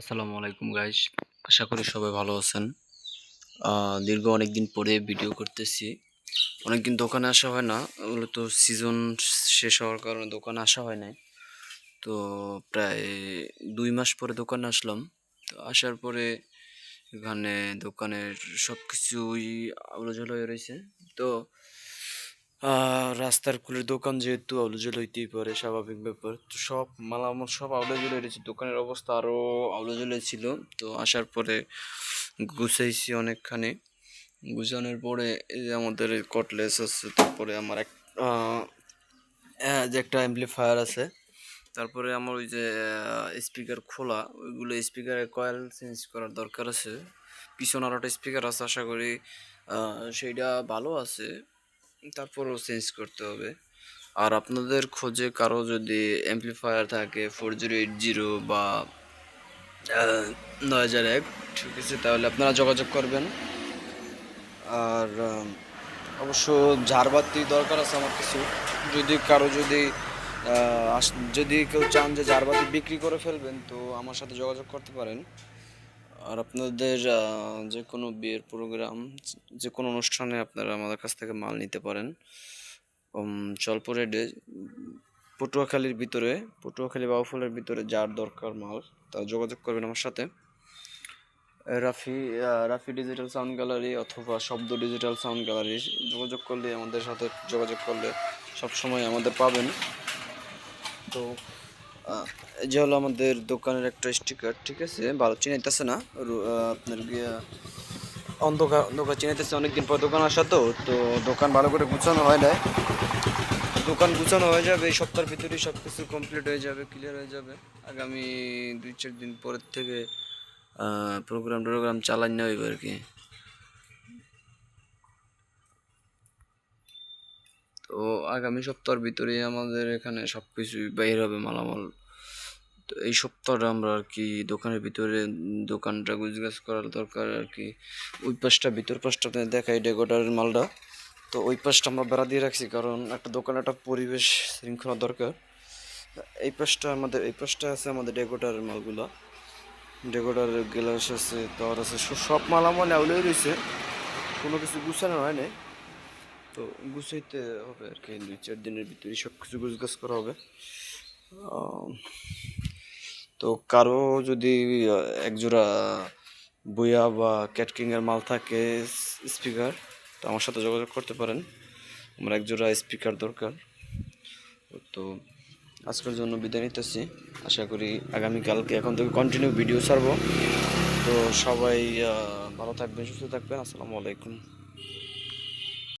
আসসালামু আলাইকুম গাইস আশা করি সবাই ভালো আছেন। দীর্ঘ অনেক দিন পরে ভিডিও করতেছি। অনেকদিন দোকানে আসা হয় না, ওগুলো তো সিজন শেষ হওয়ার কারণে দোকানে আসা হয় নাই। তো প্রায় দুই মাস পরে দোকানে আসলাম। তো আসার পরে এখানে দোকানের সব কিছুই আলোচনা হয়ে রয়েছে। তো রাস্তার কুলের দোকান যেহেতু আউলজল হইতেই পারে, স্বাভাবিক ব্যাপার। তো সব মালামাল, সব আউলজল হয়েছে দোকানের অবস্থা আরও আউলজল ছিল। তো আসার পরে গুছাইছি অনেকখানি। গুছানোর পরে এই যে আমাদের কটলেস আছে, তারপরে আমার এক যে একটা অ্যাম্পলিফায়ার আছে, তারপরে আমার ওই যে স্পিকার খোলা, ওইগুলো স্পিকারের কয়েল চেঞ্জ করার দরকার আছে। পিছনে আর একটা স্পিকার আছে, আশা করি সেইটা ভালো আছে। তারপরও চেঞ্জ করতে হবে। আর আপনাদের খোঁজে কারও যদি অ্যাম্পলিফায়ার থাকে ফোর জিরো এইট জিরো বা নয় হাজার এক, ঠিক আছে, তাহলে আপনারা যোগাযোগ করবেন। আর অবশ্য ঝাড়বাতি দরকার আছে আমার কিছু, যদি কারও যদি যদি কেউ চান যে ঝাড়বাতি বিক্রি করে ফেলবেন, তো আমার সাথে যোগাযোগ করতে পারেন। আর আপনাদের যে কোনো বিয়ের প্রোগ্রাম যে কোনো অনুষ্ঠানে আপনারা আমাদের কাছ থেকে মাল নিতে পারেন। রেটে পটুয়াখালীর ভিতরে, পটুয়াখালী বাউফলের ভিতরে যার দরকার মাল তা যোগাযোগ করবেন আমার সাথে। Rafi Rafi digital sound gallery অথবা শব্দ ডিজিটাল সাউন্ড গ্যালারি যোগাযোগ করলে আমাদের সাথে যোগাযোগ করলে সব সময় আমাদের পাবেন। তো যে হলো আমাদের দোকানের একটা স্টিকার ঠিক আছে? ভালো চিনাইতেছে না? আপনার গিয়া অন্ধকার অন্ধকার চিনাইতেছে, অনেকদিন পর দোকান আসা তো তো দোকান ভালো করে গুছানো হয় না দোকান গুছানো হয়ে যাবে, এই সপ্তাহের ভিতরেই সব কিছু কমপ্লিট হয়ে যাবে ক্লিয়ার হয়ে যাবে। আগামী দুই চার দিন পরের থেকে প্রোগ্রাম টোগ্রাম চালাই না হইব আর কি। তো আগামী সপ্তাহের ভিতরে আমাদের এখানে সব কিছুই বাইর হবে মালামাল। তো এই সপ্তাহটা আমরা আর কি দোকানের ভিতরে, দোকানটা গুজগাছ করার দরকার আর কি। ওই পাশটা, ভিতর পাশটা দেখাই ডেকোটারের মালটা। তো ওই পাশটা আমরা বেড়া দিয়ে রাখছি কারণ একটা দোকানে, একটা পরিবেশ শৃঙ্খলা দরকার। এই পাশটা আমাদের, এই পাশটা আছে আমাদের ডেকোটারের মালগুলো। ডেকোটারের গ্লাস আছে, তার আছে, সব মালামাল আউলেই রয়েছে। কোনো কিছু গুছানো হয় তো গুছাইতে হবে আর কি, দুই চার দিনের ভিতরে সব কিছু গুছগাছ করা হবে। তো কারও যদি একজোড়া বইয়া বা ক্যাটকিংয়ের মাল থাকে স্পিকার, তো আমার সাথে যোগাযোগ করতে পারেন। আমার একজোড়া স্পিকার দরকার। তো আজকের জন্য বিদায় নিতেছি। আশা করি আগামীকালকে এখন থেকে কন্টিনিউ ভিডিও ছাড়বো। তো সবাই ভালো থাকবেন, সুস্থ থাকবেন। আসসালামু আলাইকুম।